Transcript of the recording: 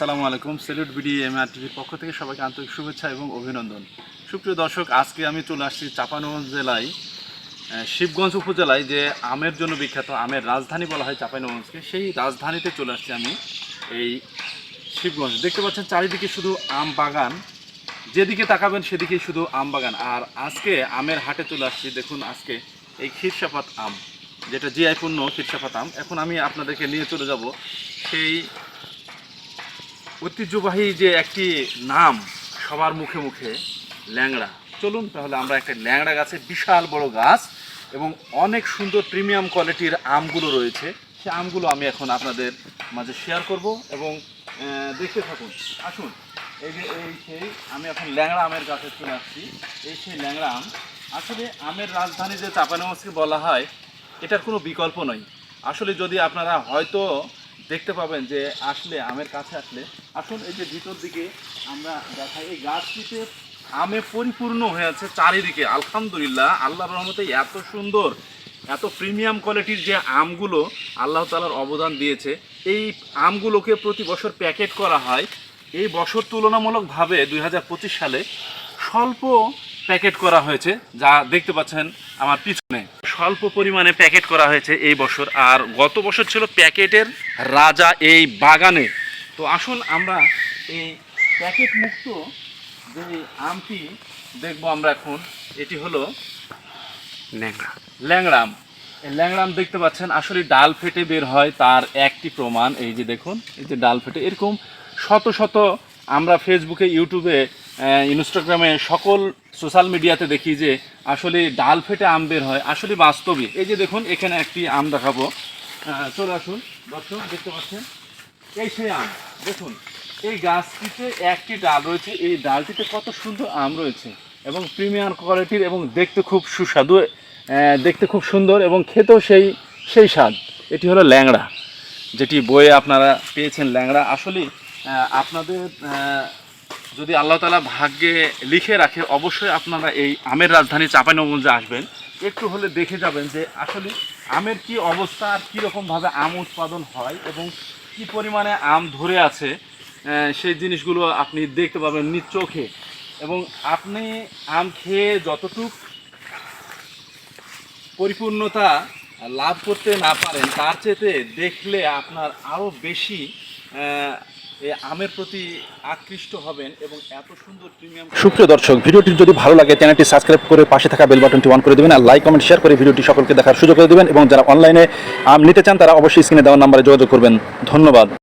আসসালামু আলাইকুম। Salute BD M R টিভির পক্ষ থেকে সবাইকে আন্তরিক শুভেচ্ছা এবং অভিনন্দন। সুপ্রিয় দর্শক, আজকে আমি চলে আসছি চাঁপানগঞ্জ জেলায় শিবগঞ্জ উপজেলায় যে আমের জন্য বিখ্যাত আমের রাজধানী বলা হয় চাঁপাইনগঞ্জকে। সেই রাজধানীতে চলে আসছি আমি, এই শিবগঞ্জ। দেখতে পাচ্ছেন চারিদিকে শুধু আম বাগান, যেদিকে তাকাবেন সেদিকে শুধু আম বাগান। আর আজকে আমের হাটে চলে আসছি, দেখুন আজকে এই ক্ষীরসাপাত আম, যেটা জিআই পূর্ণ ক্ষীরসাপাত আম। এখন আমি আপনাদেরকে নিয়ে চলে যাব সেই ঐতিহ্যবাহী যে একটি নাম সবার মুখে মুখে, ল্যাংড়া। চলুন তাহলে আমরা একটা ল্যাংড়া গাছে বিশাল বড় গাছ এবং অনেক সুন্দর প্রিমিয়াম কোয়ালিটির আমগুলো রয়েছে। সে আমগুলো আমি এখন আপনাদের মাঝে শেয়ার করব এবং দেখতে থাকুন। আসুন। এই যে, এই সেই, আমি এখন ল্যাংড়া আমের গাছে চলে আসছি। এই সেই ল্যাংড়া আম। আসলে আমের রাজধানী যে চাপানগঞ্জকে বলা হয়, এটার কোনো বিকল্প নয় আসলে যদি আপনারা হয়তো দেখতে পাবেন যে আসলে আমের কাছে আসলে, আসুন এই যে ভিতর দিকে আমরা দেখাই, এই গাছটিতে আমে পরিপূর্ণ হয়ে আছে চারিদিকে। আলহামদুলিল্লাহ, আল্লাহর রহমতে এত সুন্দর, এত প্রিমিয়াম কোয়ালিটির যে আমগুলো আল্লাহ তালার অবদান দিয়েছে, এই আমগুলোকে প্রতি বছর প্যাকেট করা হয়। এই বছর তুলনামূলকভাবে দু হাজার পঁচিশ সালে স্বল্প প্যাকেট করা হয়েছে, যা দেখতে পাচ্ছেন আমার পিছনে। স্বল্প পরিমাণে প্যাকেট করা হয়েছে এই বছর। আর গত বছর ছিল প্যাকেটের রাজা এই বাগানে। তো আসুন আমরা এই প্যাকেট মুক্ত যে আমটি দেখব আমরা এখন এটি হলো ল্যাংড়া ল্যাংড়াম এই ল্যাংড়াম দেখতে পাচ্ছেন আসলে ডাল ফেটে বের হয় তার একটি প্রমাণ। এই যে দেখুন এই যে ডাল ফেটে। এরকম শত শত আমরা ফেসবুকে ইউটিউবে ইনস্টাগ্রামে সকল সোশ্যাল মিডিয়াতে দেখি যে আসলে ডাল ফেটে আম বের হয়। আসলে বাস্তবে, এই যে দেখুন, এখানে একটি আম দেখাবো। চলে আসুন, দর্শক, দেখতে পাচ্ছেন? এই সেই আম, দেখুন, এই গাছটিতে একটি ডাল রয়েছে। এই ডালটিতে কত সুন্দর আম রয়েছে এবং প্রিমিয়াম কোয়ালিটির এবং দেখতে খুব সুস্বাদু দেখতে খুব সুন্দর এবং খেতেও সেই সেই স্বাদ। এটি হলো ল্যাংড়া, যেটি বইয়ে আপনারা পেয়েছেন ল্যাংড়া। আসলে আপনাদের যদি আল্লাহ তালা ভাগ্যে লিখে রাখে, অবশ্যই আপনারা এই আমের রাজধানী চাঁপাইনগঞ্জে আসবেন। একটু হলে দেখে যাবেন যে আসলে আমের কি অবস্থা আর কীরকমভাবে আম উৎপাদন হয় এবং কি পরিমাণে আম ধরে আছে সেই জিনিসগুলো আপনি দেখতে পাবেন নিজ চোখে। এবং আপনি আম খেয়ে যতটুক পরিপূর্ণতা লাভ করতে না পারেন, তার চেয়ে দেখলে আপনার আরও বেশি আমের প্রতি আকৃষ্ট হবেন এবং এত সুন্দর প্রিমিয়াম সুপ্রিয় দর্শক, ভিডিওটি যদি ভালো লাগে, চ্যানেলটি সাবস্ক্রাইব করে পাশে থাকা বেল বাটনটি অন করে দেবেন আর লাইক কমেন্ট শেয়ার করে ভিডিওটি সকলকে দেখার সুযোগ করে দেবেন এবং যারা অনলাইনে আম নিতে চান, তারা অবশ্যই স্ক্রিনে দেওয়ার নাম্বারে যোগাযোগ করবেন। ধন্যবাদ।